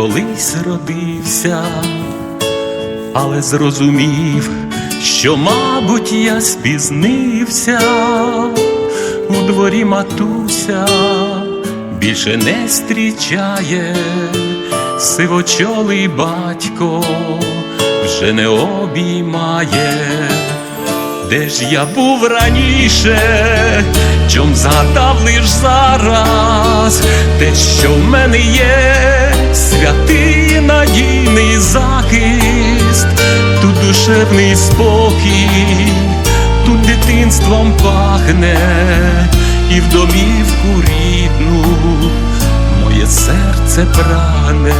колись родився, але зрозумів, що, мабуть, я спізнився. У дворі матуся більше не зустрічає. Сивочолий батько вже не обіймає. Де ж я був раніше, чом згадав лиш зараз, те, що в мене є, святий надійний захист, тут душевний спокій, тут дитинством пахне, і в домівку рідну моє серце прагне.